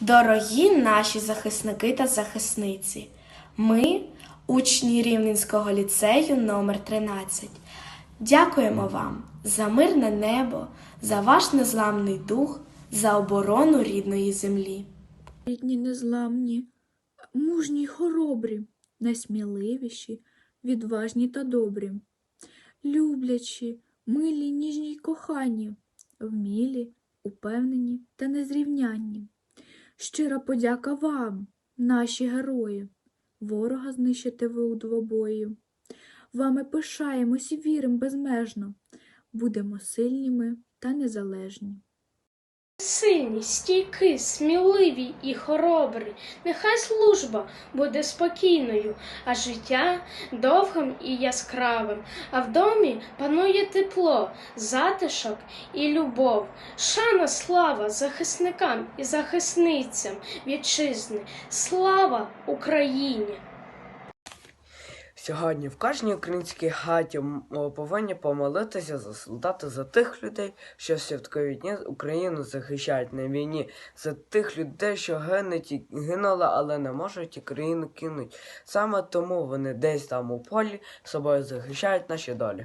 Дорогі наші захисники та захисниці, ми, учні Рівненського ліцею номер 13 дякуємо вам за мирне небо, за ваш незламний дух, за оборону рідної землі. Рідні незламні, мужні й хоробрі, найсміливіші, відважні та добрі, люблячі, милі, ніжні й кохані, вмілі, упевнені та незрівнянні. Щира подяка вам, наші герої, ворога знищите ви у двобої. Вами пишаємось і вірим безмежно, будемо сильніми та незалежні. Сильні, стійкі, сміливі і хоробрі. Нехай служба буде спокійною, а життя довгим і яскравим. А в домі панує тепло, затишок і любов. Шана слава захисникам і захисницям вітчизни. Слава Україні! Сьогодні в кожній українській хаті повинні помолитися за солдата, за тих людей, що в святкові дні Україну захищають на війні, за тих людей, що гинуть і гинули, але не можуть Україну кинуть. Саме тому вони десь там у полі собою захищають наші долі.